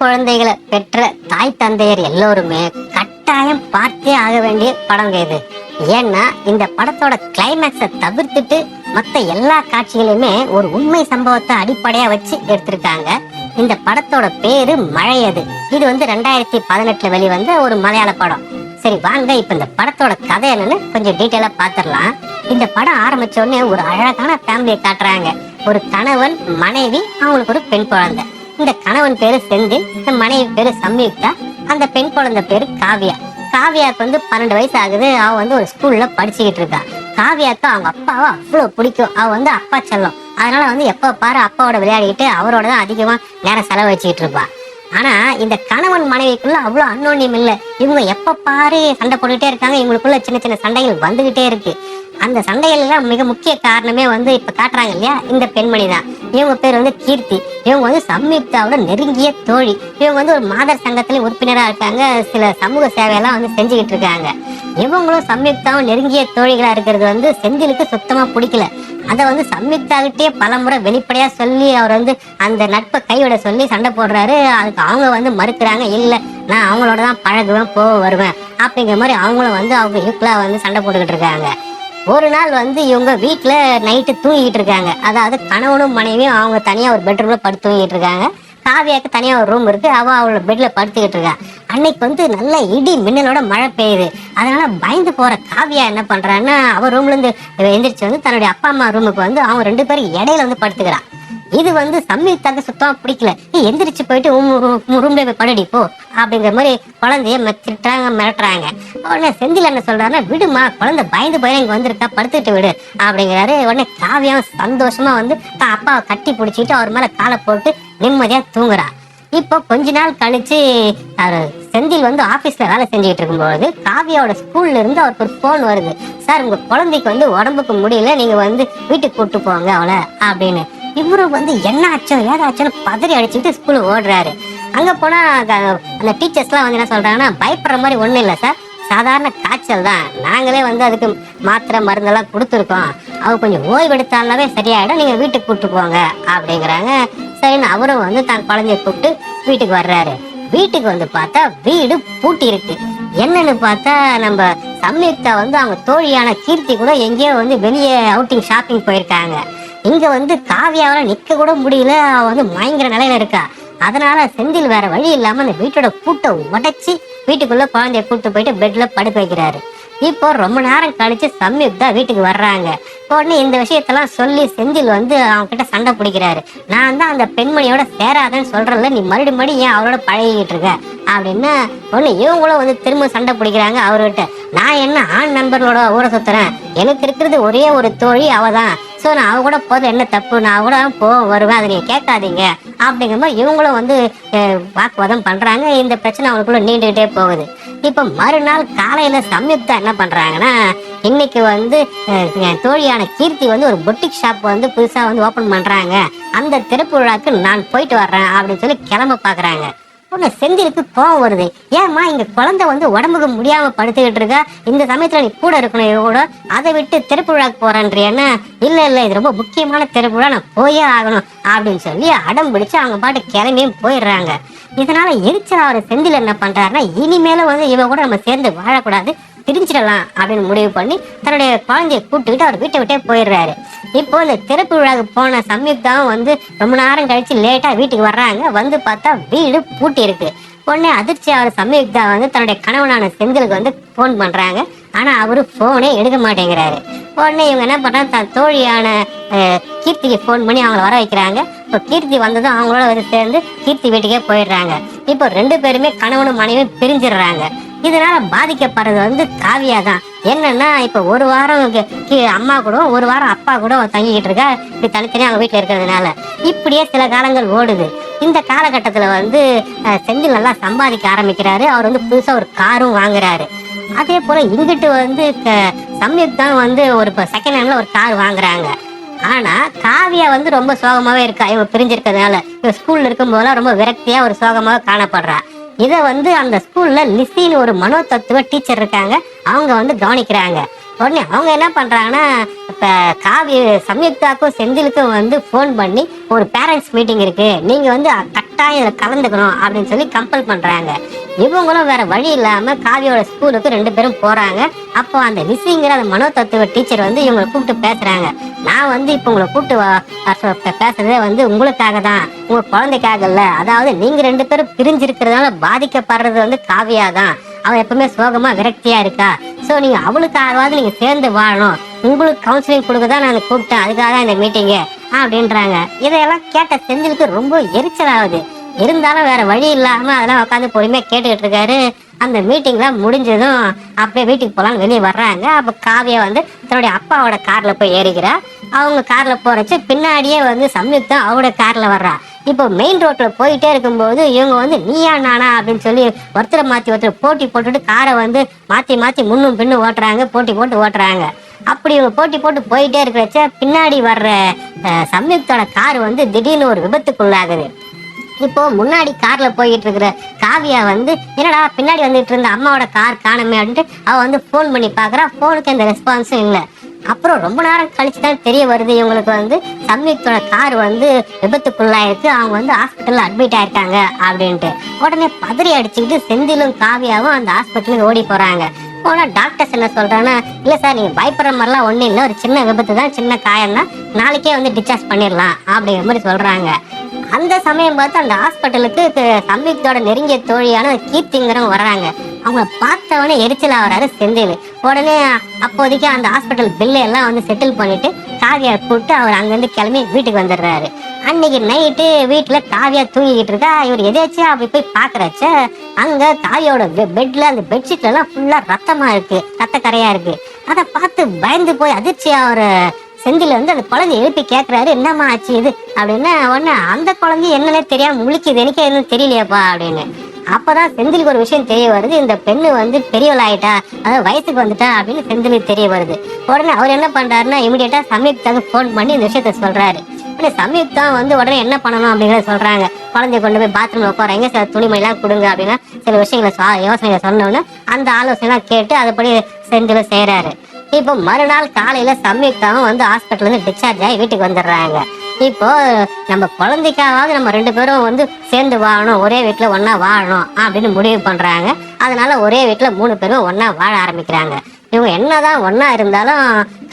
குழந்தைகளை பெற்ற தாய் தந்தையர் எல்லோருமே கட்டாயம் பார்த்தே ஆக வேண்டிய படம் இது. ஏன்னா இந்த படத்தோட கிளைமேக்ஸை தவிர்த்துட்டு மற்ற எல்லா காட்சிகளையுமே ஒரு உண்மை சம்பவத்தை அடிப்படையா வச்சு எடுத்திருக்காங்க. இந்த படத்தோட பேரு மழையது இது வந்து ரெண்டாயிரத்தி பதினெட்டுல வெளிவந்த ஒரு மலையாள படம். சரி வாங்க இப்ப இந்த படத்தோட கதை என்னன்னு கொஞ்சம் டீட்டெயிலா பாத்திரலாம் இந்த படம் ஆரம்பிச்ச உடனே ஒரு அழகான ஃபேமிலியை காட்டுறாங்க. ஒரு கணவன் மனைவி அவங்களுக்கு ஒரு பெண் குழந்தை. இந்த கணவன் பேரு செந்தில் இந்த மனைவி பேரு சம்யுக்தா அந்த பெண் குழந்தை பேரு காவியா. காவியாக்கு வந்து பன்னெண்டு வயசு ஆகுது. அவ வந்து ஒரு ஸ்கூல்ல படிச்சுக்கிட்டு இருக்கா. காவியாக்கு அவங்க அப்பாவை அவ்வளவு பிடிக்கும். அவ வந்து அப்பா செல்லம். அதனால வந்து எப்ப பாரு அப்பாவோட விளையாடிக்கிட்டு அவரோட தான் அதிகமா நேரம் செலவழிச்சுக்கிட்டு இருப்பா. ஆனா இந்த கணவன் மனைவிக்குள்ள அவ்வளவு அன்னோன்யம் இல்ல. இவங்க எப்ப பாரு சண்டை போட்டுக்கிட்டே இருக்காங்க. இவங்களுக்குள்ள சின்ன சின்ன சண்டைகள் வந்துகிட்டே இருக்கு. அந்த சண்டைகள் மிக முக்கிய காரணமே வந்து இப்ப காட்டுறாங்க இல்லையா? இந்த பெண்மணி தான். இவங்க பேர் வந்து கீர்த்தி. இவங்க வந்து சம்யுக்தாவோட நெருங்கிய தோழி. இவங்க வந்து ஒரு மாதர் சங்கத்துல உறுப்பினரா இருக்காங்க. சில சமூக சேவையெல்லாம் வந்து செஞ்சுக்கிட்டு இருக்காங்க. இவங்களும் சம்யுக்தாவும் நெருங்கிய தோழிகளா இருக்கிறது வந்து செந்திலுக்கு சுத்தமா பிடிக்கல. அதை வந்து சம்யுக்தாகிட்டே பல முறை வெளிப்படையா சொல்லி அவர் வந்து அந்த நட்பை கைவிட சொல்லி சண்டை போடுறாரு. அதுக்கு அவங்க வந்து மறுக்கிறாங்க இல்ல நான் அவங்களோட தான் பழகுவேன் போக வருவேன். அப்படிங்கிற மாதிரி அவங்களும் வந்து அவங்க ஈக்குவலா வந்து சண்டை போட்டுக்கிட்டு இருக்காங்க. ஒரு நாள் வந்து இவங்க வீட்டில் நைட்டு தூங்கிட்டு இருக்காங்க. அதாவது கணவனும் மனைவியும் அவங்க தனியாக ஒரு பெட்ரூமில் படுத்து தூங்கிட்டு இருக்காங்க. காவியாக்கு தனியாக ஒரு ரூம் இருக்குது அவள் அவளோட பெட்டில் படுத்துக்கிட்டு இருக்கா. அன்னைக்கு வந்து நல்ல இடி மின்னலோட மழை பெய்யுது. அதனால பயந்து போகிற காவியா என்ன பண்ணுறான்னா அவள் ரூம்லேருந்து எந்திரிச்சு வந்து தன்னுடைய அப்பா அம்மா ரூமுக்கு வந்து அவங்க ரெண்டு பேரும் இடையில வந்து படுத்துக்கிறான் இது வந்து சம்யுக்தாக்கு சுத்தமா பிடிக்கல. நீ எந்திரிச்சு போயிட்டு ரூம்ல போய் படுடி போ. அப்படிங்கிற மாதிரி குழந்தைய திட்டுறாங்க மிரட்டுறாங்க. உடனே செந்தில் என்ன சொல்றாருன்னா விடுமா குழந்தை பயந்து போய் இங்க வந்திருக்கா படுத்துட்டு விடு. அப்படிங்கிறாரு. உடனே காவியம் சந்தோஷமா வந்து தான் அப்பாவை கட்டி பிடிச்சிட்டு அவர் மேல காலை போட்டு நிம்மதியா தூங்குறா. இப்போ கொஞ்ச நாள் கழிச்சு செந்தில் வந்து ஆபீஸ்ல வேலை செஞ்சுட்டு இருக்கும்போது காவியாவோட ஸ்கூல்ல இருந்து அவருக்கு ஒரு போன் வருது. சார் உங்க குழந்தைக்கு வந்து உடம்புக்கு முடியல நீங்க வந்து வீட்டுக்கு கூப்பிட்டு போங்க அவளை அப்படின்னு. இவரு வந்து என்ன ஆச்சோ ஏதாச்சும் பதறி அடிச்சுட்டு ஸ்கூலுக்கு ஓடுறாரு. அங்க போனா அந்த டீச்சர்ஸ்லாம் வந்து என்ன சொல்றாங்கன்னா பயப்படுற மாதிரி ஒன்றும் இல்லை சார் சாதாரண காய்ச்சல் தான். நாங்களே வந்து அதுக்கு மாத்திரை மருந்தெல்லாம் கொடுத்துருக்கோம். அவ கொஞ்சம் ஓய்வெடுத்தாலே சரியாயிடும். நீங்க வீட்டுக்கு கூப்பிட்டு போங்க அப்படிங்கிறாங்க. சரின்னு அவரும் வந்து தான் குழந்தைய கூப்பிட்டு வீட்டுக்கு வர்றாரு. வீட்டுக்கு வந்து பார்த்தா வீடு பூட்டி இருக்கு. என்னன்னு பார்த்தா நம்ம சம்யுக்தா வந்து அவங்க தோழியான கீர்த்தி கூட எங்கேயோ வந்து வெளியே அவுட்டிங் ஷாப்பிங் போயிருக்காங்க. இங்க வந்து காவியாவில நிக்க கூட முடியல. அவ வந்து மயங்கிற நிலையில இருக்கா. அதனால செந்தில் வேற வழி இல்லாம அந்த வீட்டோட பூட்டை உடைச்சி வீட்டுக்குள்ள குழந்தைய கூட்டு போயிட்டு பெட்ல படுக்க வைக்கிறாரு. இப்போ ரொம்ப நேரம் கழிச்சு சம்யுக்தா வீட்டுக்கு வர்றாங்க. உடனே இந்த விஷயத்தெல்லாம் சொல்லி செந்தில் வந்து அவங்க கிட்ட சண்டை பிடிக்கிறாரு. நான் தான் அந்த பெண்மணியோட சேராதன்னு சொல்றேன்ல நீ மறுபடி மறுபடி ஏன் அவரோட பழகிட்டு இருக்க? அப்படின்னு ஒண்ணு இவங்களும் வந்து திரும்ப சண்டை பிடிக்கிறாங்க அவர்கிட்ட. நான் என்ன ஆண் நண்பர்களோட ஊரை சுத்துறேன்? எனக்கு இருக்கிறது ஒரே ஒரு தோழி அவ தான் ஸோ நான் அவ கூட போது என்ன தப்பு? நான் அவ கூட போ வருவேன். அதை நீங்க கேட்காதீங்க. அப்படிங்கும்போது இவங்களும் வந்து வாக்குவாதம் பண்றாங்க. இந்த பிரச்சனை அவங்களுக்குள்ள நீண்டுகிட்டே போகுது. இப்போ மறுநாள் காலையில சம்யுக்தா என்ன பண்றாங்கன்னா இன்னைக்கு வந்து தோழியான கீர்த்தி வந்து ஒரு பொட்டிக் ஷாப் வந்து புதுசாக வந்து ஓப்பன் பண்றாங்க. அந்த திறப்பு விழாக்கு நான் போயிட்டு வர்றேன் அப்படின்னு சொல்லி கிளம்ப பாக்குறாங்க. உடனே செந்திலுக்கு கோவம் வருது. ஏம்மா இங்க குழந்தை வந்து உடம்புக்கு முடியாம படுத்துக்கிட்டு இருக்கா? இந்த சமயத்துல நீ கூட இருக்கணும் இவ கூட. அதை விட்டு திறப்பு விழாக்கு போறேன்றியன்னா இல்ல இல்ல இது ரொம்ப முக்கியமான திருப்புழா நான் போயே ஆகணும் அப்படின்னு சொல்லி அடம் பிடிச்சு அவங்க பாட்டு கிளம்பியும் போயிடுறாங்க. இதனால எரிச்சல் அவர் செந்தில் என்ன பண்றாருன்னா இனிமேல வந்து இவ கூட நம்ம சேர்ந்து வாழக்கூடாது. பிரிஞ்சிடலாம் அப்படின்னு முடிவு பண்ணி தன்னுடைய குழந்தைய கூட்டுக்கிட்டு அவர் வீட்டை விட்டே போயிடுறாரு. இப்போ இந்த திறப்பு விழாவுக்கு போன சம்யுக்தாவும் வந்து ரொம்ப நேரம் கழிச்சு லேட்டா வீட்டுக்கு வர்றாங்க. வந்து பார்த்தா வீடு பூட்டி இருக்கு. உடனே அதிர்ச்சி அவர் சம்யுக்தா வந்து தன்னுடைய கணவனான செந்திலுக்கு வந்து ஃபோன் பண்றாங்க. ஆனா அவரு போனே எடுக்க மாட்டேங்கிறாரு. உடனே இவங்க என்ன பண்றாங்க? தன் தோழியான கீர்த்திக்கு ஃபோன் பண்ணி அவங்கள வர வைக்கிறாங்க. இப்போ கீர்த்தி வந்ததும் அவங்களோட வந்து சேர்ந்து கீர்த்தி வீட்டுக்கே போயிடுறாங்க. இப்போ ரெண்டு பேருமே கணவனும் மனைவியும் பிரிஞ்சிடுறாங்க. இதனால பாதிக்கப்படுறது வந்து காவியா தான் என்னன்னா இப்ப ஒரு வாரம் அம்மா கூட ஒரு வாரம் அப்பா கூட தங்கிக்கிட்டு இருக்கா. இப்படி தனித்தனியா அவங்க வீட்டுல இருக்கிறதுனால. இப்படியே சில காலங்கள் ஓடுது. இந்த காலகட்டத்துல வந்து செந்தில் நல்லா சம்பாதிக்க ஆரம்பிக்கிறாரு. அவர் வந்து புதுசா ஒரு காரும் வாங்குறாரு. அதே போல இங்கிட்டு வந்து சம்யுக் தான் வந்து ஒரு செகண்ட் ஹேண்ட்ல ஒரு கார் வாங்குறாங்க. ஆனா காவியா வந்து ரொம்ப சோகமாவே இருக்கா. இவங்க பிரிஞ்சிருக்கிறதுனால. இவ ஸ்கூல்ல இருக்கும் போதெல்லாம் ரொம்ப விரக்தியா ஒரு சோகமாக காணப்படுறா. இதை வந்து அந்த ஸ்கூல்ல லிசின்னு ஒரு மனோ தத்துவ டீச்சர் இருக்காங்க. அவங்க வந்து கவனிக்கிறாங்க. உடனே அவங்க என்ன பண்றாங்கன்னா இப்ப காவி சம்யுக்தாக்கும் செந்திலுக்கும் வந்து ஃபோன் பண்ணி ஒரு பேரண்ட்ஸ் மீட்டிங் இருக்கு. நீங்க வந்து கட்டாயம் கலந்துக்கணும் அப்படின்னு சொல்லி கம்பல் பண்றாங்க. இவங்களும் வேற வழி இல்லாம காவியோட ஸ்கூலுக்கு ரெண்டு பேரும் போறாங்க. அப்போ அந்த லிசிங்கிற அந்த மனோ தத்துவ டீச்சர் வந்து இவங்களை கூப்பிட்டு பேசுறாங்க. நான் வந்து இப்போ உங்களை கூப்பிட்டு வா- பேசுறதே வந்து உங்களுக்காக தான். உங்க குழந்தைக்காக இல்ல. அதாவது நீங்க ரெண்டு பேரும் பிரிஞ்சிருக்கிறதுனால பாதிக்கப்படுறது வந்து காவியா தான். அவன் எப்பவுமே சோகமா விரக்தியா இருக்கா? சோ நீங்க அவளுக்காகவாது நீங்க சேர்ந்து வாழணும். உங்களுக்கு கவுன்சிலிங் கொடுக்க தான் நான் கூப்பிட்டேன். அதுக்காக தான் இந்த மீட்டிங்கு அப்படின்றாங்க. இதையெல்லாம் கேட்ட செந்திலுக்கு ரொம்ப எரிச்சல் ஆகுது இருந்தாலும் வேற வழி இல்லாம அதெல்லாம் உட்காந்து பொறுமையாக கேட்டுக்கிட்டு இருக்காரு. அந்த மீட்டிங்லாம் முடிஞ்சதும் அப்படியே வீட்டுக்கு போகலாம் வெளியே வர்றாங்க. அப்போ காவியா வந்து தன்னுடைய அப்பாவோட கார்ல போய் ஏறிக்கிறா. அவங்க கார்ல போறச்சு பின்னாடியே வந்து சம்யுக்தா அவரோட கார்ல வர்றா. இப்போ மெயின் ரோட்ல போயிட்டே இருக்கும்போது இவங்க வந்து நீயா நானா அப்படின்னு சொல்லி ஒருத்தரை மாத்தி ஒருத்தர் போட்டி போட்டுட்டு காரை வந்து மாத்தி மாத்தி முன்னும் பின்னும் ஓட்டுறாங்க. போட்டி போட்டு ஓட்டுறாங்க. அப்படி இவங்க போட்டி போட்டு போயிட்டே இருக்கிறச்ச பின்னாடி வர்ற சம்யுக்தோட கார் வந்து திடீர்னு ஒரு விபத்துக்குள்ளாகுது. இப்போ முன்னாடி கார்ல போயிட்டு இருக்கிற காவியா வந்து என்னடா பின்னாடி வந்துட்டு இருந்த அம்மாவோட கார் காணமே அப்படின்ட்டு அவ வந்து ஃபோன் பண்ணி பாக்குறா. ஃபோனுக்கு எந்த ரெஸ்பான்ஸும் இல்லை. அப்புறம் ரொம்ப நேரம் கழிச்சு தான் தெரிய வருது இவங்களுக்கு வந்து சம்யுக்தோட கார் வந்து விபத்துக்குள்ளாயிருக்கு. அவங்க வந்து ஹாஸ்பிட்டலில் அட்மிட் ஆயிருக்காங்க அப்படின்ட்டு. உடனே பதறி அடிச்சுக்கிட்டு செந்திலும் காவியாவும் அந்த ஹாஸ்பிட்டலுக்கு ஓடி போறாங்க. போனால் டாக்டர்ஸ் என்ன சொல்றாங்கன்னா இல்லை சார் நீங்கள் பயப்படுற மாதிரிலாம் ஒன்றும் இல்லை. ஒரு சின்ன விபத்து தான் சின்ன காயம் தான் நாளைக்கே வந்து டிஸ்சார்ஜ் பண்ணிடலாம் அப்படிங்கிற மாதிரி சொல்கிறாங்க அந்த சமயம் பார்த்து அந்த ஹாஸ்பிட்டலுக்கு சம்யுக்தோட நெருங்கிய தோழியான கீர்த்திங்கிறவங்க வர்றாங்க. அவங்க பார்த்தவொடனே எரிச்சல் ஆகிறாரு செந்தில். உடனே அப்போதைக்கு அந்த ஹாஸ்பிட்டல் பில்லை எல்லாம் வந்து செட்டில் பண்ணிட்டு காவியா கூப்பிட்டு அவர் அங்கேருந்து கிளம்பி வீட்டுக்கு வந்துடுறாரு. அன்னைக்கு நைட்டு வீட்டில் காவியா தூங்கிக்கிட்டு இருக்கா. இவர் எதாச்சும் அப்படி போய் பார்க்குறச்ச அங்கே காவியோட பெட்டில் அந்த பெட்ஷீட்லாம் எல்லாம் ரத்தமாக இருக்குது இருக்கு ரத்த கரையாக இருக்குது அதை பார்த்து பயந்து போய் அதிர்ச்சி அவர் செந்தில் வந்து அந்த குழந்தை எழுப்பி கேட்கறாரு என்னம்மா ஆச்சு இது? அப்படின்னா உடனே அந்த குழந்தை என்னன்னே தெரியாம முழிக்குது எனக்கு எதுவும் தெரியலையாப்பா அப்படின்னு. அப்பதான் செந்திலுக்கு ஒரு விஷயம் தெரிய வருது. இந்த பெண்ணு வந்து பெரியவள் ஆயிட்டா அதாவது வயசுக்கு வந்துட்டா அப்படின்னு செந்திலுக்கு தெரிய வருது. உடனே அவர் என்ன பண்றாருன்னா இமிடியேட்டா சமீப்தாக்கு ஃபோன் பண்ணி இந்த விஷயத்த சொல்றாரு. உடனே சமீப்தா வந்து உடனே என்ன பண்ணணும் அப்படிங்கிறத சொல்றாங்க. குழந்தைய கொண்டு போய் பாத்ரூம்ல உட்காரங்க சில துணிமணிலாம் கொடுங்க அப்படின்னா சில விஷயங்களை யோசனைகளை சொன்னோன்னு அந்த ஆலோசனைலாம் கேட்டு அதுபடி செந்திலும் செய்யறாரு இப்போ மறுநாள் காலையில சம்யுக்தாவும் வந்து ஹாஸ்பிட்டல் இருந்து டிஸ்சார்ஜ் ஆகி வீட்டுக்கு வந்துடுறாங்க. இப்போ நம்ம குழந்தைக்காவது நம்ம ரெண்டு பேரும் வந்து சேர்ந்து வாழணும். ஒரே வீட்டுல ஒன்றா வாழணும் அப்படின்னு முடிவு பண்றாங்க. அதனால ஒரே வீட்டுல மூணு பேரும் ஒன்றா வாழ ஆரம்பிக்கிறாங்க. இவங்க என்னதான் ஒன்றா இருந்தாலும்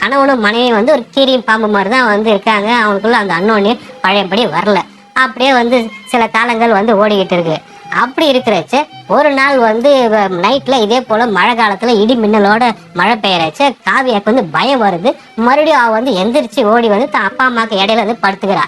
கணவனும் மனைவியும் வந்து ஒரு கீரியும் பாம்பு மாதிரி தான் வந்து இருக்காங்க. அவங்களுக்குள்ள அந்த அன்னோன்னு பழையபடி வரல. அப்படியே வந்து சில காலங்கள் வந்து ஓடிக்கிட்டு இருக்கு. அப்படி இருக்கிறச்சு ஒரு நாள் வந்து நைட்ல இதே போல மழை காலத்துல இடி மின்னலோட மழை பெய்யறச்சு காவியாக்கு வந்து பயம் வருது. மறுபடியும் அவ வந்து எந்திரிச்சு ஓடி வந்து தான் அப்பா அம்மாக்கு இடையில வந்து படுத்துக்கிறா.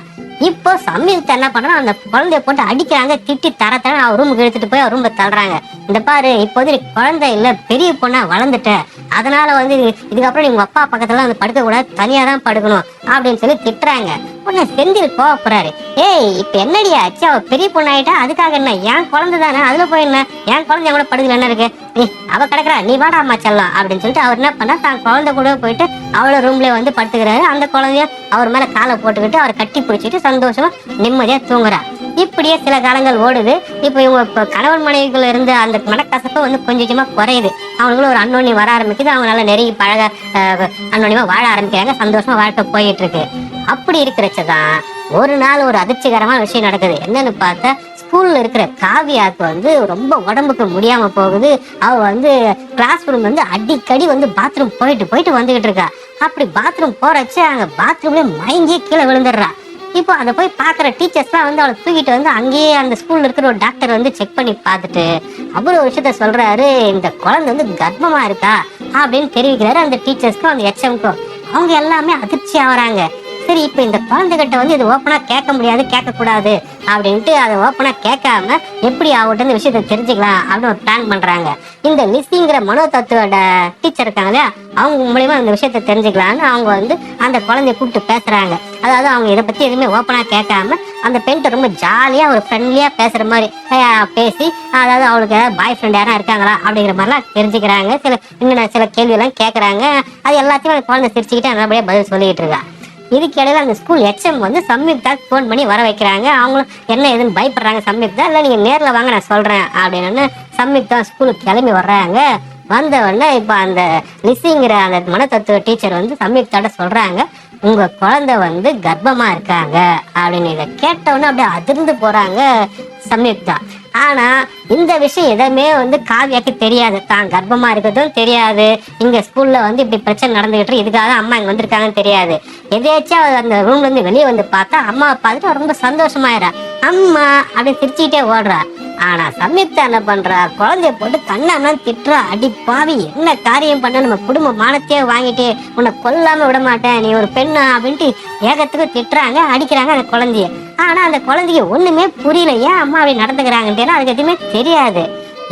இப்போ சம்யுக்தா என்ன பண்ணா அந்த குழந்தைய போட்டு அடிக்கிறாங்க திட்டி தர தர அவர் ரூமுக்கு எடுத்துட்டு போய் அவர் ரூம்ல தள்ளுறாங்க. இந்த பாரு இப்போது குழந்தை இல்ல பெரிய பொண்ணா வளர்ந்துட்ட. அதனால வந்து இதுக்கப்புறம் நீ உங்க அப்பா பக்கத்துல வந்து படுக்க கூடாது தனியா தான் படுக்கணும் அப்படின்னு சொல்லி திட்டுறாங்க. உடனே செந்தில் கோவப்படுறாரு ஏய் இப்ப என்னடி ஆச்சு? அவ பெரிய பொண்ணு ஆயிட்டா அதுக்காக என்ன? என் குழந்தை தானே? அதுல போய் என்ன? என் குழந்தை கூட படுக்கல என்ன இருக்கு? நீ அவ கிடக்குறா நீ வாடா அம்மா செல்லாம் அப்படின்னு சொல்லிட்டு அவர் என்ன பண்ணா தான் குழந்தை கூட போயிட்டு அவளோ ரூம்ல வந்து படுத்துக்கிறாரு. அந்த குழந்தைய அவர் மேல காலை போட்டுக்கிட்டு அவர் கட்டி பிடிச்சிட்டு சந்தோஷமா நிம்மதியா தூங்குறா. இப்படியே சில காலங்கள் ஓடுது. இப்போ இவங்க இப்போ கணவன் மனைவிக்குள்ள இருந்த அந்த மனக்கசப்பு வந்து கொஞ்சம் கொஞ்சமா குறையுது. அவங்களுக்குள்ள ஒரு அன்னோனி வர ஆரம்பிக்குது. அவங்க நல்லா நெருங்கி பழக அஹ், வாழ ஆரம்பிக்கிறாங்க. சந்தோஷமா வாழ்க்கை போயிட்டு இருக்கு. அப்படி இருக்கிறச்சதான் ஒரு நாள் ஒரு அதிர்ச்சிகரமான விஷயம் நடக்குது. என்னன்னு பார்த்தா ஸ்கூல்ல இருக்கிற காவியாக்கு வந்து ரொம்ப உடம்புக்கு முடியாம போகுது. அவ வந்து கிளாஸ் ரூம் வந்து அடிக்கடி வந்து பாத்ரூம் போயிட்டு போயிட்டு வந்துகிட்டு இருக்கா. அப்படி பாத்ரூம் போறச்ச அங்க பாத்ரூம்ல மயங்கி கீழே விழுந்துடுறா. இப்போ அதை போய் பார்க்குற டீச்சர்ஸ் தான் வந்து அவளை தூக்கிட்டு வந்து அங்கேயே அந்த ஸ்கூலில் இருக்கிற ஒரு டாக்டர் வந்து செக் பண்ணி பார்த்துட்டு அவர் ஒரு விஷயத்த சொல்கிறாரு இந்த குழந்தை வந்து கர்ப்பமாக இருக்கா? அப்படின்னு தெரிவிக்கிறாரு அந்த டீச்சர்ஸ்க்கும் அந்த எச்எம்க்கும் அவங்க எல்லாமே அதிர்ச்சி ஆகுறாங்க. சரி இப்போ இந்த குழந்தைகிட்ட வந்து இது ஓப்பனாக கேட்க முடியாது கேட்கக்கூடாது அப்படின்ட்டு அதை ஓப்பனாக கேட்காம எப்படி அவர்கிட்ட இந்த விஷயத்தை தெரிஞ்சுக்கலாம் அப்படின்னு ஒரு பிளான் பண்ணுறாங்க இந்த லிஸ்டிங்கிற மனோ தத்துவ டீச்சர் இருக்காங்க இல்லையா அவங்க மூலயமா இந்த விஷயத்தை தெரிஞ்சுக்கலாம்னு அவங்க வந்து அந்த குழந்தைய கூப்பிட்டு பேசுகிறாங்க அதாவது அவங்க இதை பற்றி எதுவுமே ஓப்பனாக கேட்காம அந்த பெண்கிட்ட ரொம்ப ஜாலியாக ஒரு ஃப்ரெண்ட்லியாக பேசுகிற மாதிரி பேசி அதாவது அவளுக்கு பாய் ஃப்ரெண்ட் யாரும் இருக்காங்களா? அப்படிங்கிற மாதிரிலாம் தெரிஞ்சுக்கிறாங்க. சில இன்னும் சில கேள்வியெல்லாம் கேட்குறாங்க அது எல்லாத்தையும் அந்த குழந்தை சிரிச்சுக்கிட்டு நல்லபடியாக பதில் சொல்லிட்டு இருக்கா. இதுக்கு இடையில அந்த ஸ்கூல் ஹெச்எம் வந்து சம்யுக்தா ஃபோன் பண்ணி வர வைக்கிறாங்க. அவங்களும் என்ன ஏதுன்னு பயப்படுறாங்க சம்யுக்தா இல்லை நீங்கள் நேரில் வாங்க நான் சொல்கிறேன் அப்படின்னு சம்யுக்தா ஸ்கூலுக்கு கிளம்பி வர்றாங்க. வந்த உடனே இப்போ அந்த லிசிங்கிற அந்த மனத்தத்துவ டீச்சர் வந்து சம்யுக்தாட்ட சொல்கிறாங்க உங்கள் குழந்தை வந்து கர்ப்பமாக இருக்காங்க அப்படின்னு இதை கேட்டவுடனே அப்படியே அதிர்ந்து போகிறாங்க சம்யுக்தா ஆனா இந்த விஷயம் எதுவுமே வந்து காவியாக்கு தெரியாது. தான் கர்ப்பமா இருக்கிறதும் தெரியாது. இங்க ஸ்கூல்ல வந்து இப்படி பிரச்சனை நடந்துகிட்டு இதுக்காக அம்மா இங்க வந்திருக்காங்கன்னு தெரியாது. எதையாச்சும் அவர் அந்த ரூம்ல இருந்து வெளியே வந்து பார்த்தா அம்மா பார்த்துட்டு ரொம்ப சந்தோஷமாயிரா அம்மா அப்படின்னு சிரிச்சுக்கிட்டே ஓடுறா. ஆனா சம்யுக்தா என்ன பண்றா? குழந்தைய போட்டு கண்ணாம திட்டுறா. அடி பாவி என்ன காரியம் பண்ண நம்ம குடும்ப மானத்தையே வாங்கிட்டு உன்னை கொல்லாம விட மாட்டேன். நீ ஒரு பெண்ணா அப்படின்ட்டு ஏகத்துக்கு திட்டுறாங்க அடிக்கிறாங்க அந்த குழந்தைய. ஆனா அந்த குழந்தைக்கு ஒண்ணுமே புரியல. ஏன் அம்மா அப்படி நடந்துக்கிறாங்கன்ட்டு அதுக்கு எதுவுமே தெரியாது.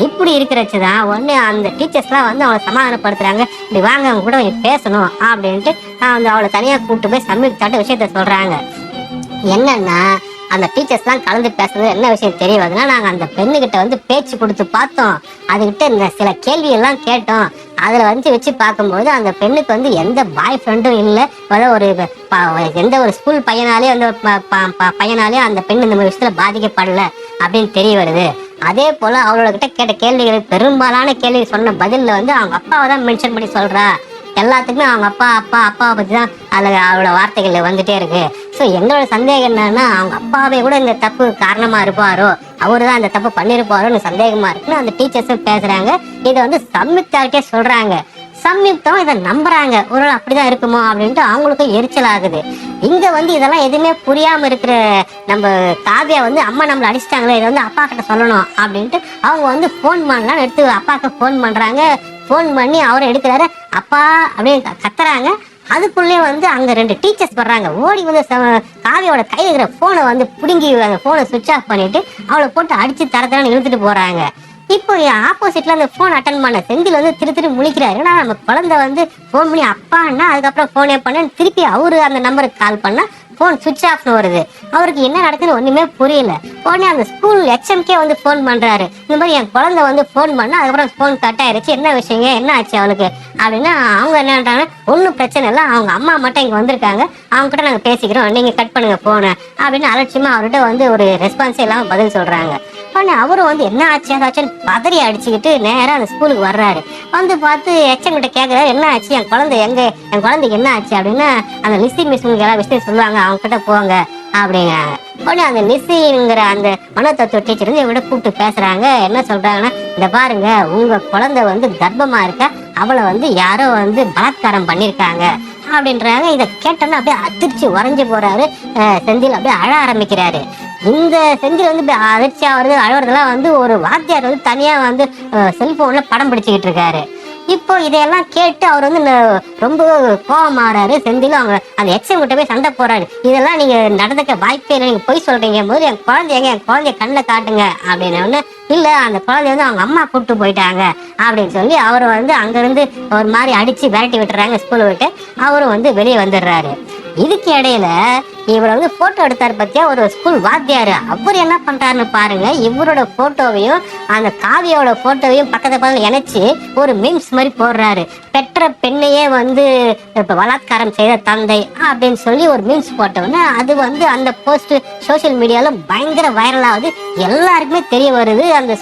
இப்படி இருக்கிறச்சு தான் ஒன்று அந்த டீச்சர்ஸ்லாம் வந்து அவளை சமாதானப்படுத்துறாங்க. இப்படி வாங்க அவங்க கூட பேசணும் அப்படின்ட்டு வந்து அவளை தனியாக கூப்பிட்டு போய் சம்யுக்தாட்ட விஷயத்த சொல்கிறாங்க என்னன்னா அந்த டீச்சர்ஸ்லாம் கலந்து பேசுறது என்ன விஷயம் தெரிய வருதுன்னா நாங்கள் அந்த பெண்ணுகிட்ட வந்து பேச்சு கொடுத்து பார்த்தோம். அதுகிட்ட இந்த சில கேள்வியெல்லாம் கேட்டோம். அதில் வந்து வச்சு பார்க்கும்போது அந்த பெண்ணுக்கு வந்து எந்த பாய் ஃப்ரெண்டும் இல்லை. ஒரு ப- எந்த ஒரு ஸ்கூல் பையனாலே அந்த ப- ப- ப- பையனாலே அந்த பெண் இந்த மாதிரி விஷயத்தில் பாதிக்கப்படல அப்படின்னு தெரிய வருது. அதே போல் அவளோட கிட்ட கேட்ட கேள்விகள் பெரும்பாலான கேள்வி சொன்ன பதிலில் வந்து அவங்க அப்பாவை தான் மென்ஷன் பண்ணி சொல்கிறா எல்லாத்துக்குமே அவங்க அப்பா அப்பா அப்பாவை பற்றி தான் அதில் அவரோட வார்த்தைகள் வந்துட்டே இருக்கு. ஸோ எங்களோட சந்தேகம் என்னன்னா அவங்க அப்பாவே கூட இந்த தப்பு காரணமாக இருப்பாரோ அவரு தான் இந்த தப்பு பண்ணியிருப்பாரோன்னு சந்தேகமாக இருக்குன்னு அந்த டீச்சர்ஸும் பேசுகிறாங்க இதை வந்து சம்யுக்தார்ட்டே சொல்கிறாங்க சம்யுக்தம் இதை நம்புறாங்க. ஒரு வேளை அப்படிதான் இருக்குமோ அப்படின்ட்டு அவங்களுக்கும் எரிச்சல் ஆகுது. இங்க வந்து இதெல்லாம் எதுவுமே புரியாம இருக்கிற நம்ம காவியா வந்து அம்மா நம்மளை அடிச்சிட்டாங்களே இதை வந்து அப்பா கிட்ட சொல்லணும் அப்படின்ட்டு அவங்க வந்து ஃபோன் பண்ணலாம் எடுத்து அப்பாவுக்கு ஃபோன் பண்றாங்க. ஃபோன் பண்ணி அவரை எடுக்கிறாரு. அப்பா அப்படின்னு கத்துறாங்க. அதுக்குள்ளே வந்து அங்க ரெண்டு டீச்சர்ஸ் வர்றாங்க. ஓடி வந்து ச- காவியோட கையில் இருக்கிற போனை வந்து பிடுங்கி அந்த போனை சுவிட்ச் ஆஃப் பண்ணிட்டு அவளை போட்டு அடிச்சு தர தரன்னு இழுத்துட்டு போறாங்க. இப்போ ஆப்போசிட்ல அந்த ஃபோன் அட்டன் பண்ண செந்தில் வந்து திரு திரு முழிக்கிறாரு. ஏன்னா நம்ம குழந்தை வந்து ஃபோன் பண்ணி அப்பான்னா அதுக்கப்புறம் ஃபோனே பண்ண. திருப்பி அவரு அந்த நம்பருக்கு கால் பண்ணா ஃபோன் சுவிட்ச் ஆஃப்னு வருது. அவருக்கு என்ன நடக்குதுன்னு ஒண்ணுமே புரியல. உடனே அந்த ஸ்கூல் ஹெச்எம்கே வந்து ஃபோன் பண்றாரு. இந்த மாதிரி என் குழந்தை வந்து ஃபோன் பண்ணா அதுக்கப்புறம் ஃபோன் கட் ஆயிருச்சு. என்ன விஷயங்க? என்ன ஆச்சு அவளுக்கு அப்படின்னா அவங்க என்ன பண்றாங்கன்னா ஒன்றும் பிரச்சனை இல்லை. அவங்க அம்மா மட்டும் இங்க வந்திருக்காங்க. அவங்க கிட்ட நாங்க பேசிக்கிறோம். நீங்க கட் பண்ணுங்க போன அப்படின்னு அலட்சியமா அவர்கிட்ட வந்து ஒரு ரெஸ்பான்ஸே இல்லாம பதில் சொல்றாங்க. உடனே அவரும் வந்து என்ன ஆச்சு ஏதாச்சும் பதறி அடிச்சுக்கிட்டு நேரம் அந்த ஸ்கூலுக்கு வர்றாரு. வந்து பார்த்து எச்சம் கிட்ட கேட்கறாரு என்ன ஆச்சு? என் குழந்தை எங்க? என் குழந்தைக்கு என்ன ஆச்சு? அப்படின்னா அந்த லிசி மிஸ் எல்லா விஷயம் சொல்லுவாங்க அவங்க கிட்ட போங்க அப்படிங்கிறாங்க உடனே அந்த லிசிங்கிற அந்த மனோதத்துவ டீச்சர் வந்து இவட கூப்பிட்டு பேசுறாங்க. என்ன சொல்றாங்கன்னா இந்த பாருங்க உங்க குழந்தை வந்து கர்ப்பமா இருக்கா? அவளை வந்து யாரோ வந்து பலாத்காரம் பண்ணியிருக்காங்க அப்படின்றாங்க. இதை கேட்டோன்னா அப்படியே அதிர்ச்சி உறைஞ்சு போறாரு. செந்தில் அப்படியே அழ ஆரம்பிக்கிறாரு. இந்த செந்தில் வந்து அதிர்ச்சி ஆகுறது அழுவுறதெல்லாம் வந்து ஒரு வாத்தியார் வந்து தனியாக வந்து செல்ஃபோனில் படம் பிடிச்சிக்கிட்டு இருக்காரு இப்போ இதையெல்லாம் கேட்டு அவர் வந்து ரொம்ப கோபமாறாரு செந்தில் அவங்க அந்த எக்ஸம் கிட்ட போய் சண்டை போறாரு இதெல்லாம் நீங்க நடந்துக்க வாய்ப்பே இல்லை. நீங்க பொய் சொல்றீங்க போது என் குழந்தைங்க என் குழந்தைய கண்ணில் காட்டுங்க அப்படின்னு இல்ல அந்த குழந்தைய வந்து அவங்க அம்மா கூப்பிட்டு போயிட்டாங்க அப்படின்னு சொல்லி அவர் வந்து அங்கிருந்து ஒரு மாதிரி அடிச்சு விரட்டி விட்டுறாங்க ஸ்கூல் விட்டு. அவரும் வந்து வெளியே வந்துடுறாரு. இதுக்கு இடையில இவர் வந்து போட்டோ எடுத்தார் பத்தியா? ஒரு ஸ்கூல் வாத்தியாரு. அவர் என்ன பண்றாருன்னு பாருங்க. இவரோட போட்டோவையும் அந்த காவியோட போட்டோவையும் பக்கத்து பக்கத்துல இணைச்சு ஒரு மீம்ஸ் மாதிரி போடுறாரு. பெற்ற பெண்ணையே வந்து இப்போ பலாத்காரம் செய்த தந்தை அப்படின்னு சொல்லி ஒரு மீம்ஸ் போட்டோன்னே அது வந்து அந்த போஸ்ட் சோஷியல் மீடியால பயங்கர வைரலாகுது எல்லாருக்குமே தெரிய வருது. அந்த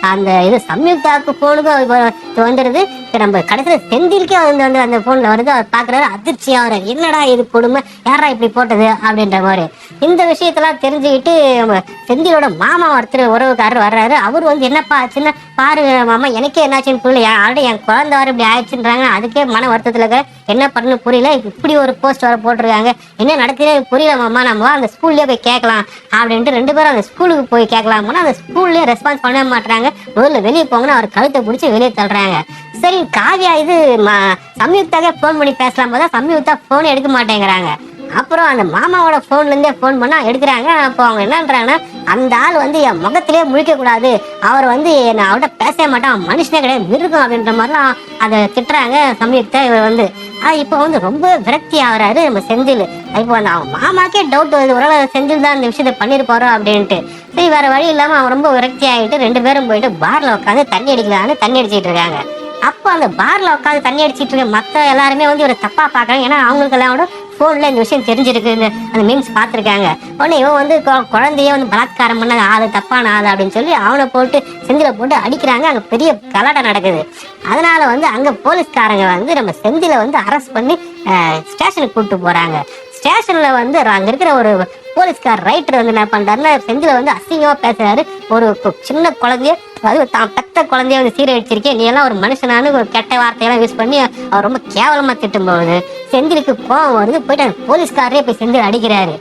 அந்த இது சம்யுக்தாவுக்கு போனுக்கும் வந்துடுது நம்ம கடைசியில் செந்திலுக்கே வந்து வந்து அந்த ஃபோனில் வருது. அவர் பாக்குறாரு அதிர்ச்சியாக ஆகுறாரு என்னடா இது கொடுமை? யாரா இப்படி போட்டது? அப்படின்ற மாதிரி. இந்த விஷயத்தெல்லாம் தெரிஞ்சுக்கிட்டு நம்ம செந்திலோட மாமா ஒருத்தர் உறவுக்காரர் வர்றாரு. அவர் வந்து என்னப்பா ஆச்சுன்னா? பாரு மாமா எனக்கே என்னாச்சுன்னு புரியல ஆல்ரெடி என் குழந்தை வர இப்படி ஆயிடுச்சுன்றாங்க. அதுக்கே மன வருத்தத்துல இருக்க என்ன பண்ணணும் புரியல. இப்படி ஒரு போஸ்ட் வர போட்டிருக்காங்க. என்ன நடக்குதுன்னு புரியல மாமா. நம்ம அந்த ஸ்கூல்லேயே போய் கேட்கலாம். அப்படின்ட்டு ரெண்டு பேரும் அந்த ஸ்கூலுக்கு போய் கேட்கலாம்னா அந்த ஸ்கூல்லேயே ரெஸ்பான்ஸ் பண்ண மாட்டுறாங்க. முதல்ல வெளியே போங்கன்னு அவர் கழுத்தை பிடிச்சி வெளியே தள்ளுறாங்க. சரி காவியா இது ம- சம்யுக்தாவே ஃபோன் பண்ணி பேசலாம். போதா சம்யுக்தா ஃபோன் எடுக்க மாட்டேங்கிறாங்க. அப்புறம் அந்த மாமாவோட ஃபோன்லேருந்தே ஃபோன் பண்ணா எடுக்கிறாங்க. அப்போ அவங்க என்னன்றாங்கன்னா அந்த ஆள் வந்து என் முகத்திலே முழிக்க கூடாது. அவர் வந்து நான் அவர்கிட்ட பேசவே மாட்டான். மனுஷனே கிடையாது. மிருகம் அப்படின்ற மாதிரிலாம் அதை திட்டுறாங்க சம்யுக்தா இவர் வந்து. ஆனால் இப்போ வந்து ரொம்ப விரக்தி ஆகிறாரு நம்ம செந்தில். இப்போ அந்த அவன் மாமாக்கே டவுட் வருது. ஒருவேளை செந்தில் தான் இந்த விஷயத்த பண்ணியிருப்பாரோ அப்படின்ட்டு. சரி வேறு வழி இல்லாமல் அவன் ரொம்ப விரக்தி ஆகிட்டு ரெண்டு பேரும் போயிட்டு பாரில் உட்காந்து தண்ணி அடிக்கலான்னு தண்ணி அடிச்சிட்டு இருக்காங்க. அப்போ அந்த பார்ல உட்காந்து தண்ணி அடிச்சிட்டு இருக்க மற்ற எல்லாருமே வந்து இவரை தப்பா பாக்குறாங்க ஏன்னா அவங்களுக்கு எல்லாம் கூட இந்த விஷயம் தெரிஞ்சிருக்கு இந்த அந்த மீம்ஸ் பார்த்துருக்காங்க. உடனே இவன் வந்து கொ- குழந்தைய வந்து பலாத்காரம் பண்ண ஆள் தப்பான ஆள் அப்படின்னு சொல்லி அவனை போட்டு செந்தில போட்டு அடிக்கிறாங்க. அங்கே பெரிய கலாட்டம் நடக்குது. அதனால வந்து அங்கே போலீஸ்காரங்க வந்து நம்ம செந்தில வந்து அரெஸ்ட் பண்ணி ஸ்டேஷனுக்கு கூப்பிட்டு போகிறாங்க ஸ்டேஷனில் வந்து அங்கே இருக்கிற ஒரு போலீஸ்கார் ரைட்டர் வந்து என்ன பண்ணுறாருன்னா செந்தில வந்து அசிங்கமாக பேசுகிறாரு ஒரு கு- சின்ன குழந்தைய அது தான் பெத்த குழந்தைய வந்து சீரழிச்சிருக்கேன் நீ எல்லாம் ஒரு மனுஷனானு ஒரு கெட்ட வார்த்தையெல்லாம் யூஸ் பண்ணி அவர் ரொம்ப கேவலமா திட்டும் போகுது செந்திலுக்கு கோவம் வருது போயிட்டு போலீஸ்காரரே போய் செந்தில் அடிக்கிறாரு.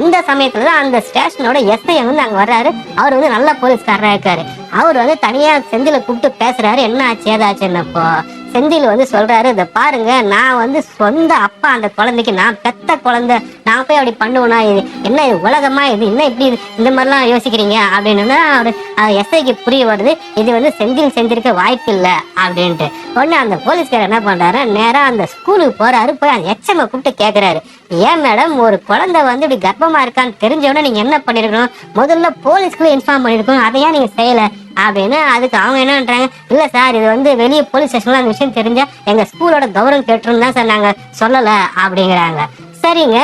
அந்த சமயத்துல தான் அந்த ஸ்டேஷனோட எஸ்ஐ வந்து அங்க வர்றாரு. அவர் வந்து நல்ல போலீஸ்காரராக இருக்காரு. அவர் வந்து தனியா செந்தில கூப்பிட்டு பேசுறாரு என்ன ஆச்சு ஏதாச்சுன்னப்போ செந்தில் வந்து சொல்றாரு இதை பாருங்க நான் வந்து சொந்த அப்பா அந்த குழந்தைக்கு நான் பெத்த குழந்தை. நான் போய் அப்படி பண்ணுவேனா? இது என்ன இது உலகமா? இது என்ன இப்படி இது? இந்த மாதிரிலாம் யோசிக்கிறீங்க? அப்படின்னு அவர் எஸ்ஐக்கு புரிய வருது. இது வந்து செந்தில் செஞ்சிருக்க வாய்ப்பு இல்லை. அப்படின்ட்டு. உடனே அந்த போலீஸ்காரர் என்ன பண்றாரு? நேராக அந்த ஸ்கூலுக்கு போறாரு. போய் அந்த எச்எம்ஐ கூப்பிட்டு கேட்கிறாரு ஏன் மேடம் ஒரு குழந்தை வந்து இப்படி கர்ப்பமா இருக்கான்னு தெரிஞ்சவொடனே நீங்க என்ன பண்ணிருக்கணும்? முதல்ல போலீஸ்க்கு இன்ஃபார்ம் பண்ணிருக்கணும். அதை ஏன் நீங்க செய்யல? அப்படின்னு அதுக்கு அவங்க என்னன்றாங்க இல்ல சார் இது வந்து வெளியே போலீஸ் ஸ்டேஷன்ல அந்த விஷயம் தெரிஞ்சா எங்க ஸ்கூலோட கௌரவம் கேட்டுரும் தான் சார் நாங்க சொல்லல அப்படிங்கிறாங்க. சரிங்க.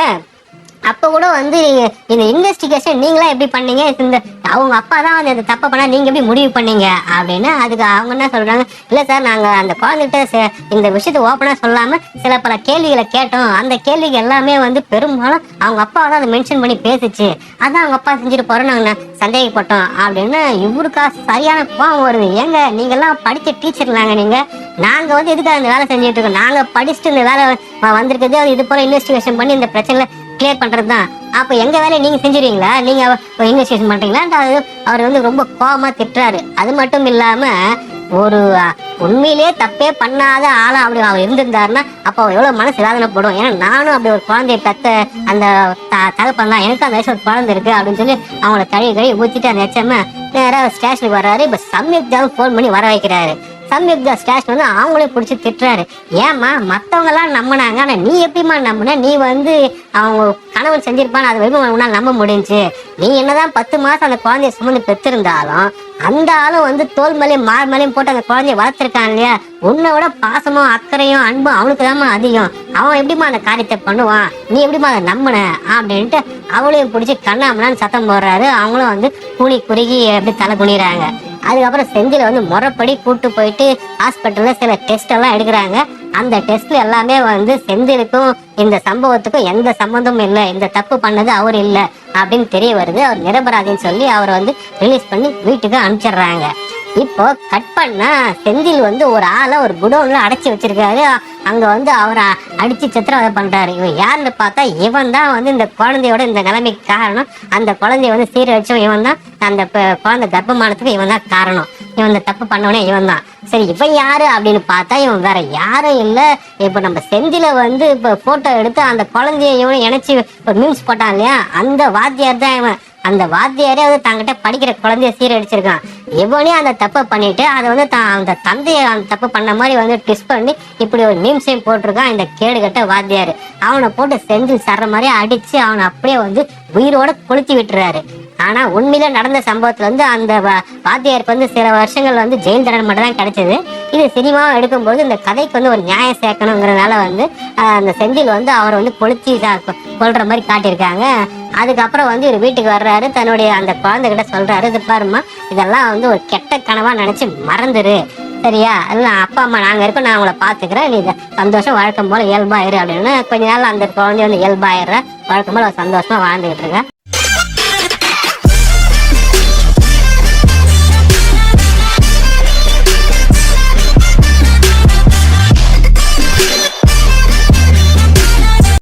அப்ப கூட வந்து நீங்க இந்த இன்வெஸ்டிகேஷன் நீங்களா எப்படி பண்ணீங்க? இந்த அவங்க அப்பா தான் வந்து இந்த தப்பை பண்ணா நீங்க எப்படி முடிவு பண்ணீங்க? அப்படின்னு அதுக்கு அவங்க என்ன சொல்றாங்க? இல்ல சார் நாங்க அந்த குழந்தைகிட்ட இந்த விஷயத்தை ஓப்பனா சொல்லாம சில பல கேள்விகளை கேட்டோம். அந்த கேள்விக்கு எல்லாமே வந்து பெரும்பாலும் அவங்க அப்பா தான் அதை மென்ஷன் பண்ணி பேசுச்சு. அதான் அவங்க அப்பா செஞ்சுட்டு போறோம் நாங்க சந்தேகப்பட்டோம். அப்படின்னு இவருக்கா சரியான கோவம் வருது. ஏங்க நீங்க எல்லாம் படிச்ச டீச்சர்லாங்க நீங்க. நாங்க வந்து எதுக்காக இந்த வேலை செஞ்சுட்டு இருக்கோம்? நாங்க படிச்சுட்டு இந்த வேலை வந்திருக்கிறது அது இது போல இன்வெஸ்டிகேஷன் பண்ணி இந்த பிரச்சனை கிளியர் பண்றது தான் அப்ப எங்க வேலையை நீங்க செஞ்சிருவீங்களா? நீங்க இன்வெஸ்டிகேஷன் பண்றீங்களா? அவர் வந்து ரொம்ப கோபமா திட்டுறாரு. அது மட்டும் இல்லாம ஒரு உண்மையிலேயே தப்பே பண்ணாத ஆளா அப்படி அவர் இருந்திருந்தாருன்னா அப்போ எவ்வளவு மனசு வேதனைப்படும். ஏன்னா நானும் அப்படி ஒரு குழந்தைய பெத்த அந்த த- தகப்பன் தான். எனக்கு அந்த வயசு ஒரு குழந்தை இருக்கு அப்படின்னு சொல்லி அவங்கள கழுவி கழுவி ஊத்திட்டு அந்த எச்சம நேரா ஸ்டேஷனுக்கு வர்றாரு. இப்ப சம்யுக்தாவும் ஃபோன் பண்ணி வர வைக்கிறாரு. சம்யுக்தா ஸ்டேஷன் வந்து அவங்களே பிடிச்சி திட்டுறாரு. ஏம்மா மற்றவங்களாம் எல்லாம் நம்பினாங்க ஆனா நீ எப்படிம்மா நம்பின? நீ வந்து அவங்க கணவன் செஞ்சிருப்பான்னு அது வரைக்கும் உன்னால நம்ப முடிஞ்சுச்சு. நீ என்னதான் பத்து மாசம் அந்த குழந்தைய சுமந்து பெற்றிருந்தாலும் அந்த ஆளும் வந்து தோல் மேலேயும் மார் மேலேயும் போட்டு அந்த குழந்தைய வளர்த்துருக்கான் இல்லையா? உன்னை விட பாசமும் அக்கறையும் அன்பும் அவனுக்கு தான் அதிகம். அவன் எப்படிம்மா அந்த காரியத்தை பண்ணுவான்? நீ எப்படிம்மா அதை நம்பின? அப்படின்ட்டு அவளையும் பிடிச்சி கண்ணாமலான்னு சத்தம் போடுறாரு. அவங்களும் வந்து கூலி குறுகி அப்படி தலை குனிறாங்க அதுக்கப்புறம் செந்தில வந்து முறைப்படி கூட்டு போயிட்டு ஹாஸ்பிட்டல்ல சில டெஸ்ட் எல்லாம் எடுக்கிறாங்க. அந்த டெஸ்ட்ல எல்லாமே வந்து செந்திலுக்கும் இந்த சம்பவத்துக்கும் எந்த சம்மந்தமும் இல்லை. இந்த தப்பு பண்ணது அவர் இல்லை அப்படின்னு தெரிய வருது. அவர் நிரபராதின்னு சொல்லி அவரை வந்து ரிலீஸ் பண்ணி வீட்டுக்கு அனுப்பிச்சிடுறாங்க. இப்போ கட் பண்ணா செந்தில் வந்து ஒரு ஆளை ஒரு குடோன்ல அடைச்சி வச்சிருக்காரு. அங்க வந்து அவரை அடிச்சு சித்திரவதை பண்றாரு. இவன் யாருன்னு பார்த்தா இவன் தான் வந்து இந்த குழந்தையோட இந்த நிலைமைக்கு காரணம். அந்த குழந்தைய வந்து சீரழிச்சும் இவன் தான். அந்த குழந்தை கர்ப்பமானத்துக்கு இவன் தான் காரணம். இவன் இந்த தப்பு பண்ணவனே இவன் தான். சரி இவன் யாரு அப்படின்னு பார்த்தா இவன் வேற யாரும் இல்ல. இப்ப நம்ம செந்தில வந்து இப்ப போட்டோ எடுத்து அந்த குழந்தைய இவனை இணைச்சு ஒரு மீம்ஸ் போட்டான் இல்லையா? அந்த வாத்தியார் தான் இவன். அந்த வாத்தியாரே வந்து தங்கிட்ட படிக்கிற குழந்தைய சீரடிச்சிருக்கான். இவனே அந்த தப்பை பண்ணிட்டு அதை வந்து தான் அந்த தந்தையை அந்த தப்பு பண்ண மாதிரி வந்து ட்விஸ்ட் பண்ணி இப்படி ஒரு மீம்ஸையும் போட்டிருக்கான் இந்த கேடுகட்ட வாத்தியார். அவனை போட்டு செஞ்சு சர்ற மாதிரி அடிச்சு அவனை அப்படியே வந்து உயிரோட கொளுத்தி விட்டுறாரு. ஆனா உண்மையில நடந்த சம்பவத்துல வந்து அந்த வா- வாத்தியாருக்கு வந்து சில வருஷங்கள் வந்து ஜெயில் தண்டனை மட்டும் தான் கிடைச்சது. இது சினிமாவை எடுக்கும்போது இந்த கதைக்கு வந்து ஒரு நியாயம் சேர்க்கணுங்கிறதுனால வந்து அந்த செந்தில் வந்து அவரை வந்து கொளுத்தி கொள்ற மாதிரி காட்டியிருக்காங்க. அதுக்கப்புறம் வந்து இவர் வீட்டுக்கு வர்றாரு. தன்னுடைய அந்த குழந்தைகிட்ட சொல்றாரு. இது பாருமா இதெல்லாம் வந்து ஒரு கெட்ட கனவா நினைச்சு மறந்துரு. சரியா? இல்லை அப்பா அம்மா நாங்கள் இருக்கோம். நான் உங்களை பார்த்துக்கிறேன் நீ சந்தோஷம் வழக்கம் போல இயல்பாயிரு அப்படின்னு. கொஞ்ச நாள் அந்த குழந்தைய வந்து இயல்பாயிடுற. வழக்கம் போல அவ சந்தோஷமா வாழ்ந்துகிட்டு இருக்கேன்